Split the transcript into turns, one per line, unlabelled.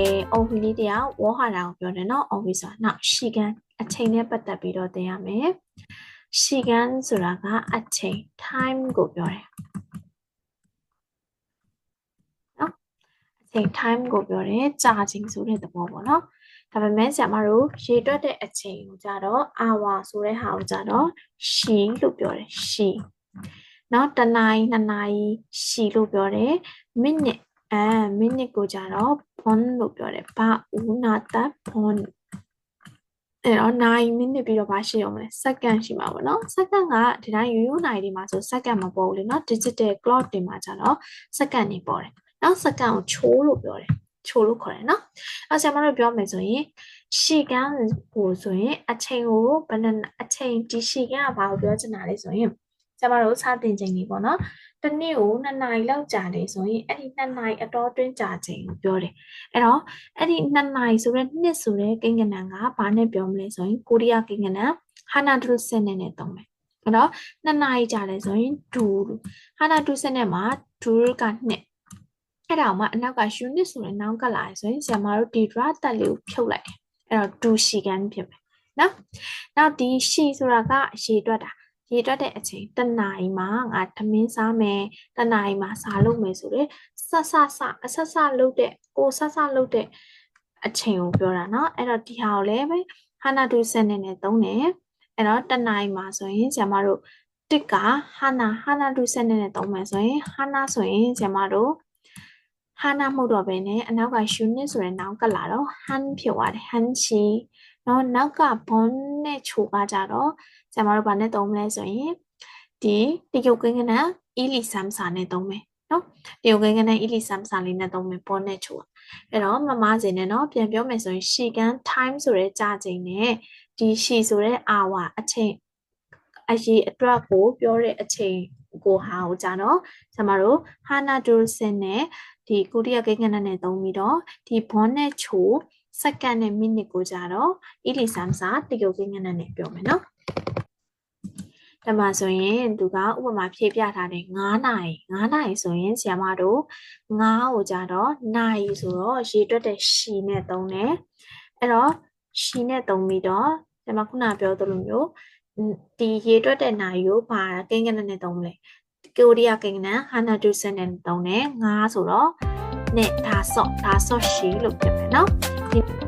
အဲ OV လေးတရားဝေါ်ဟာတာကိုပြောတယ်နော် OV ဆိုတာနောက်ရှီကန်အချိန်နဲ့ပတ်သက်ပြီးတော့သင်ရမယ်ရှီကန်ဆိုတာကအချိန် time ကိုပြောတယ်နော်အချိန် time ကိုပြောတယ်ကြာချိန်ဆိုတဲ့သဘောပေါ့နော်ဒါပေမဲ့ဆရာမတို့ရေတွက်တဲ့အချိန်ကိုကြတော့ hour ဆိုတဲ့ဟာကိုကြတော့ she လို့ပြောတယ် she နော်တစ်နာရီနှစ်နာရီ she လို့ပြောတယ် minute အဲ minute ကိုကြတော့ bond လို့ပြောတယ်ဘာဦးနာတ bond အဲ့တော့9 minute ပြီးတော့ဘာရှိအောင်မလဲ second ရှိမှာပေါ့နော် second ကဒီတိုင်းရိုးရိုးနိုင်ဒီမှာဆို second မပေါ်ဘူးလေနော် digital clock တွေမှာကျတော့ second နေပေါ်တယ်နောက် second ကိုချိုးလို့ပြောတယ်ချိုးလို့ခေါ်တယ်နော်အဲ့ဆရာမတို့ပြောမယ်ဆိုရင်ရှီကန်ကိုဆိုရင်အချိန်ကိုဘယ်နှအချိန်ဒီရှီကန်ကဘာကိုပြောချင်တာလဲဆိုရင် ဆရာမတို့စတင်ချိန်ကြီးပေါ့နော်တစ်နေ့ကို2နာရီလောက်ကြာတယ်ဆိုရင်အဲ့ဒီ2နာရီအတော်တွင်းကြာချိန်ကိုပြောတယ်အဲ့တော့အဲ့ဒီ2နာရီဆိုတဲ့နှစ်ဆိုတဲ့ကိန်းဂဏန်းကဘာနဲ့ပြောမလဲဆိုရင်ကိုရီးယားကိန်းဂဏန်းဟာနာဒရုစနဲ့နဲ့တုံးမယ်အဲ့တော့2နာရီကြာတယ်ဆိုရင်ဒူဟာနာဒရုစနဲ့မှာဒူကနှစ်အဲ့ဒါမှအနောက်က unit ဆိုတဲ့နောက်ကလာရဆိုရင်ဆရာမတို့ဒီ dra တက်လေးကိုဖြုတ်လိုက်တယ်အဲ့တော့2ရှီကန်ဖြစ်မယ်နော်နောက်ဒီရှီဆိုတာကရေတွက်တာ ရေတွက်တဲ့အချိန်တစ်နာရီမှာငါသမင်းစားမယ်တစ်နာရီမှာစားလုပ်မယ်ဆိုတော့ဆဆဆအဆဆလုပ်တဲ့ကိုဆဆလုပ်တဲ့အချိန်ကိုပြောတာเนาะအဲ့တော့ဒီဟာကိုလည်းပဲဟာနာဒူစနစ်နဲ့သုံးတယ်အဲ့တော့တစ်နာရီမှာဆိုရင်ဆရာမတို့တစ်ကဟာနာဟာနာဒူစနစ်နဲ့သုံးမယ်ဆိုရင်ဟာနာဆိုရင်ဆရာမတို့ဟာနာမှုတော့ပဲနဲ့အနောက်က unit ဆိုတဲ့နောက်ကလာတော့ han ဖြစ်သွားတယ် han ချီနော်နောက်က bond နဲ့ချိုကကြတော့ ဆရာမတို့ဘာနဲ့သုံးမလဲဆိုရင်ဒီတရုတ်ကိန်းကနန် ili samsa နဲ့သုံးမယ်နော်တရုတ်ကိန်းကနန် ili samsa လေးနဲ့သုံးမယ် bond နဲ့ချိုအဲ့တော့မမစင်နဲ့နော်ပြန်ပြောမယ်ဆိုရင်ရှီကန် time ဆိုတဲ့ကြာချိန်နဲ့ဒီရှီဆိုတဲ့ hour အချိန်အရေးအတွက်ကိုပြောတဲ့အချိန်ကိုဟာကိုကြတော့ကျမတို့ Hana Dursen နဲ့ဒီကိုရီးယားကိန်းကနန်နဲ့သုံးပြီးတော့ဒီ bond နဲ့ချိုစက္ကန့်နဲ့မိနစ်ကိုကြတော့အီလီဆမ်စာတရုတ်ကိန်းကနန်နဲ့ပြောမယ်နော် ဒါမှဆိုရင်သူကဥပမာဖြည့်ပြထားတယ်9နာရီ9နာရီဆိုရင်ဆရာမတို့9ကိုကြတော့နာရီဆိုတော့ရေတွက်တဲ့ရှီနဲ့သုံးတယ်အဲ့တော့ရှီနဲ့သုံးပြီးတော့ဆရာမခုနပြောသလိုမျိုးဒီရေတွက်တဲ့နာရီကိုဘာကိန်းကနန်နဲ့သုံးမလဲကိုရီးယားကိန်းကနန်ဟာနာဒူဆန်နဲ့သုံးတယ်9ဆိုတော့နဲ့ဒါဆော့ဒါဆော့ရှီလို့ပြောမယ်နော်ဒီ